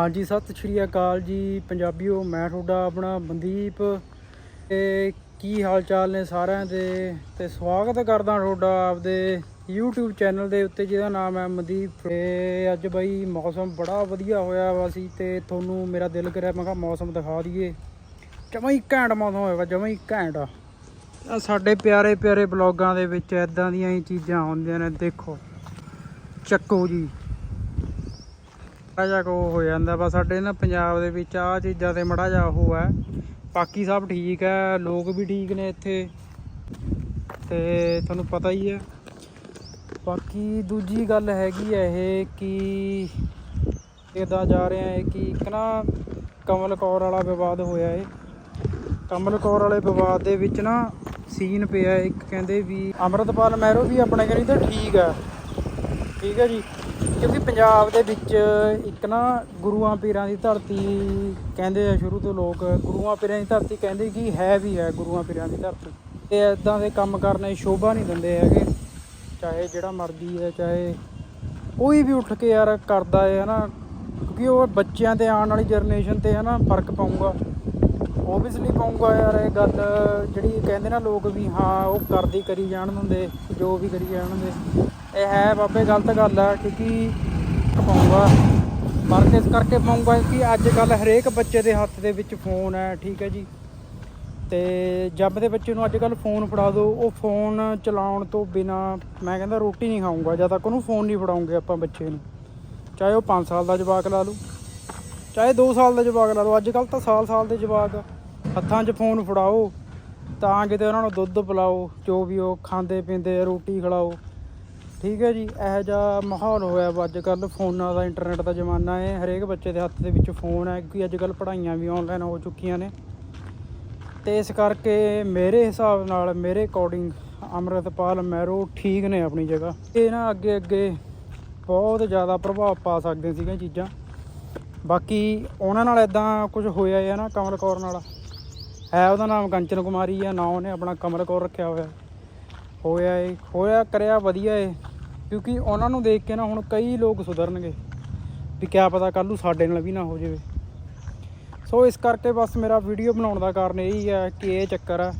ਹਾਂਜੀ, ਸਤਿ ਸ਼੍ਰੀ ਅਕਾਲ ਜੀ, ਪੰਜਾਬੀਓ, ਮੈਂ ਤੁਹਾਡਾ ਆਪਣਾ ਮਨਦੀਪ। ਤੇ ਕੀ ਹਾਲ ਚਾਲ ਨੇ ਸਾਰਿਆਂ ਦੇ? ਤੇ ਸਵਾਗਤ ਕਰਦਾ ਤੁਹਾਡਾ ਆਪਦੇ YouTube ਚੈਨਲ ਦੇ ਉੱਤੇ, ਜਿਹਦਾ ਨਾਮ ਹੈ ਮਨਦੀਪ। ਤੇ ਅੱਜ ਬਾਈ ਮੌਸਮ ਬੜਾ ਵਧੀਆ ਹੋਇਆ ਵਾ ਸੀ, ਤੇ ਤੁਹਾਨੂੰ ਮੇਰਾ ਦਿਲ ਕਰਿਆ, ਮੈਂ ਕਿਹਾ ਮੌਸਮ ਦਿਖਾ ਦਈਏ। ਜਮਾਂ ਹੀ ਘੈਂਟ ਮੌਸਮ ਹੋਇਆ ਵਾ, ਜਮਾਂ ਹੀ ਘੈਂਟ ਆ। ਸਾਡੇ ਪਿਆਰੇ ਪਿਆਰੇ ਬਲੌਗਾਂ ਦੇ ਵਿੱਚ ਐਦਾਂ ਦੀਆਂ ਹੀ ਚੀਜ਼ਾਂ ਹੁੰਦੀਆਂ ਨੇ, ਦੇਖੋ। ਚੱਕੋ ਜੀ। ਮੜਾ ਜਾ ਕੋ ਹੋ ਜਾਂਦਾ ਵਾ ਸਾਡੇ ਨਾ ਪੰਜਾਬ ਦੇ ਵਿੱਚ ਆ ਚੀਜ਼ਾਂ ਤੇ ਮੜਾ ਜਾ ਉਹ ਹੈ। ਬਾਕੀ ਸਭ ਠੀਕ ਹੈ, ਲੋਕ ਵੀ ਠੀਕ ਨੇ ਇੱਥੇ। ਤੇ ਤੁਹਾਨੂੰ ਪਤਾ ਹੀ ਹੈ। ਬਾਕੀ ਦੂਜੀ ਗੱਲ ਹੈਗੀ ਹੈ ਇਹ ਕਿ ਇਹਦਾ ਜਾ ਰਿਹਾ ਹੈ ਕਿ ਇੱਕ ਨਾ ਕਮਲ ਕੌਰ ਵਾਲਾ ਵਿਵਾਦ ਹੋਇਆ ਹੈ। ਕਮਲ ਕੌਰ ਵਾਲੇ ਵਿਵਾਦ ਦੇ ਵਿੱਚ ਨਾ ਸੀਨ ਪਿਆ ਇੱਕ ਕਹਿੰਦੇ ਵੀ ਅਮਰਤਪਾਲ ਮਹਿਰੋ ਵੀ ਆਪਣੇ ਕਰੀ ਤਾਂ ਠੀਕ ਹੈ। ਠੀਕ ਹੈ ਜੀ। ਕਿਉਂਕਿ ਪੰਜਾਬ ਦੇ ਵਿੱਚ ਇੱਕ ਨਾ ਗੁਰੂਆਂ ਪੀਰਾਂ ਦੀ ਧਰਤੀ ਕਹਿੰਦੇ ਆ ਸ਼ੁਰੂ ਤੋਂ ਲੋਕ, ਗੁਰੂਆਂ ਪੀਰਾਂ ਦੀ ਧਰਤੀ ਕਹਿੰਦੇ ਕਿ ਹੈ ਵੀ ਹੈ ਗੁਰੂਆਂ ਪੀਰਾਂ ਦੀ ਧਰਤੀ। ਤੇ ਇਦਾਂ ਦੇ ਕੰਮ ਕਰਨੇ ਸ਼ੋਭਾ ਨਹੀਂ ਦਿੰਦੇ ਹੈਗੇ। ਚਾਹੇ ਜਿਹੜਾ ਮਰਦੀ ਹੈ, ਚਾਹੇ ਕੋਈ ਵੀ ਉੱਠ ਕੇ ਯਾਰ ਕਰਦਾ ਹੈ ਨਾ ਕਿਉਂਕਿ ਉਹ ਬੱਚਿਆਂ ਤੇ ਆਉਣ ਵਾਲੀ ਜਨਰੇਸ਼ਨ ਤੇ ਹੈ ਨਾ ਫ਼ਰਕ ਪਾਊਗਾ। ਓਬਵੀਅਸਲੀ ਪਾਊਗਾ ਯਾਰ ਇਹ ਗੱਲ ਜਿਹੜੀ ਕਹਿੰਦੇ ਨਾ ਲੋਕ ਵੀ ਹਾਂ, ਉਹ ਕਰਦੀ ਕਰੀ ਜਾਣ ਦਿੰਦੇ ਜੋ ਵੀ ਕਰੀ ਜਾਣ ਦਿੰਦੇ ਇਹ ਹੈ ਬਾਬੇ, ਗਲਤ ਗੱਲ ਆ, ਕਿਉਂਕਿ ਪਾਊਗਾ ਪਰ ਇਸ ਕਰਕੇ ਪਾਉਂਗਾ ਕਿ ਅੱਜ ਕੱਲ ਹਰੇਕ ਬੱਚੇ ਦੇ ਹੱਥ ਦੇ ਵਿੱਚ ਫੋਨ ਹੈ, ਠੀਕ ਹੈ ਜੀ। ਤੇ ਜੰਮਦੇ ਬੱਚੇ ਨੂੰ ਅੱਜ ਕੱਲ ਫੋਨ ਫੜਾ ਦਿਓ। ਉਹ ਫੋਨ ਚਲਾਉਣ ਤੋਂ ਬਿਨਾ ਮੈਂ ਕਹਿੰਦਾ ਰੋਟੀ ਨਹੀਂ ਖਾਊਂਗਾ, ਜਦ ਤੱਕ ਉਹਨੂੰ ਫੋਨ ਨਹੀਂ ਫੜਾਉਂਗੇ ਆਪਾਂ ਬੱਚੇ ਨੂੰ। ਚਾਹੇ ਉਹ 5 ਸਾਲ ਦਾ ਜਵਾਕ ਲਾ ਲਓ ਚਾਹੇ 2 ਸਾਲ ਦਾ ਜਵਾਕ ਲਾ ਲਓ ਅੱਜ ਕੱਲ ਤਾਂ ਸਾਲ ਸਾਲ ਦੇ ਜਵਾਕ ਹੱਥਾਂ 'ਚ ਫੋਨ ਫੜਾਓ, ਤਾਂ ਕਿਤੇ ਉਹਨਾਂ ਨੂੰ ਦੁੱਧ ਪਿਲਾਓ, ਜੋ ਵੀ ਉਹ ਖਾਂਦੇ ਪੀਂਦੇ ਰੋਟੀ ਖਿਲਾਓ। ਠੀਕ ਹੈ ਜੀ, ਇਹੋ ਜਿਹਾ ਮਾਹੌਲ ਹੋਇਆ ਵਾ ਅੱਜ ਕੱਲ ਫੋਨਾਂ ਦਾ, ਇੰਟਰਨੈਟ ਦਾ ਜ਼ਮਾਨਾ ਹੈ। ਹਰੇਕ ਬੱਚੇ ਦੇ ਹੱਥ ਦੇ ਵਿੱਚ ਫੋਨ ਹੈ, ਕਿਉਂਕਿ ਅੱਜ ਕੱਲ ਪੜ੍ਹਾਈਆਂ ਵੀ ਆਨਲਾਈਨ ਹੋ ਚੁੱਕੀਆਂ ਨੇ। ਤੇ ਇਸ ਕਰਕੇ ਮੇਰੇ ਹਿਸਾਬ ਨਾਲ, ਮੇਰੇ ਅਕੋਰਡਿੰਗ ਅੰਮ੍ਰਿਤਪਾਲ ਮੈਰੋ ਠੀਕ ਨੇ ਆਪਣੀ ਜਗ੍ਹਾ। ਇਹ ਨਾ ਅੱਗੇ ਅੱਗੇ ਬਹੁਤ ਜ਼ਿਆਦਾ ਪ੍ਰਭਾਵ ਪਾ ਸਕਦੇ ਸੀਗੀਆਂ ਚੀਜ਼ਾਂ। ਬਾਕੀ ਉਹਨਾਂ ਨਾਲ ਇਦਾਂ ਕੁਝ ਹੋਇਆ ਹੈ ਨਾ, ਕਮਲ ਕੌਰ ਨਾਲ। ਹੈ ਉਹਦਾ ਨਾਮ ਕੰਚਨ ਕੁਮਾਰੀ ਆ, ਨਾ ਉਹਨੇ ਆਪਣਾ ਕਮਲ ਕੌਰ ਰੱਖਿਆ ਹੋਇਆ। ਹੋਇਆ ਏ, ਹੋਇਆ ਕਰਿਆ ਵਧੀਆ ਏ, ਕਿਉਂਕਿ ਉਹਨਾਂ ਨੂੰ ਦੇਖ ਕੇ ਨਾ ਹੁਣ ਕਈ ਲੋਕ ਸੁਧਰਨਗੇ ਵੀ ਕਿਆ ਪਤਾ ਕੱਲ ਨੂੰ ਸਾਡੇ ਨਾਲ ਵੀ ਨਾ ਹੋ ਜਾਵੇ। ਸੋ ਇਸ ਕਰਕੇ ਬਸ ਮੇਰਾ ਵੀਡੀਓ ਬਣਾਉਣ ਦਾ ਕਾਰਨ ਇਹ ਹੀ ਹੈ ਕਿ ਇਹ ਚੱਕਰ ਆ।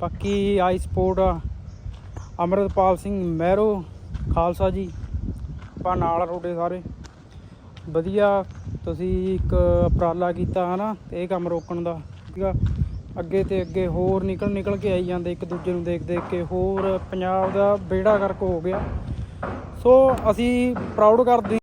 ਬਾਕੀ ਆਈ ਸਪੋਰਟ ਅਮਰਤਪਾਲ ਸਿੰਘ ਮਹਿਰੋ ਖਾਲਸਾ ਜੀ, ਆਪਾਂ ਨਾਲ ਰੋਡੇ ਸਾਰੇ। ਵਧੀਆ ਤੁਸੀਂ ਇੱਕ ਉਪਰਾਲਾ ਕੀਤਾ ਹਨਾ, ਤੇ ਇਹ ਕੰਮ ਰੋਕਣ ਦਾ। ਠੀਕ ਆ। ਅੱਗੇ ਤੇ ਅੱਗੇ ਹੋਰ ਨਿਕਲ ਨਿਕਲ ਕੇ ਆਈ ਜਾਂਦੇ ਇੱਕ ਦੂਜੇ ਨੂੰ ਦੇਖ ਦੇਖ ਕੇ, ਹੋਰ ਪੰਜਾਬ ਦਾ ਬੇੜਾ ਗਰਕ ਹੋ ਗਿਆ। ਸੋ ਅਸੀਂ ਪ੍ਰਾਊਡ ਕਰਦੇ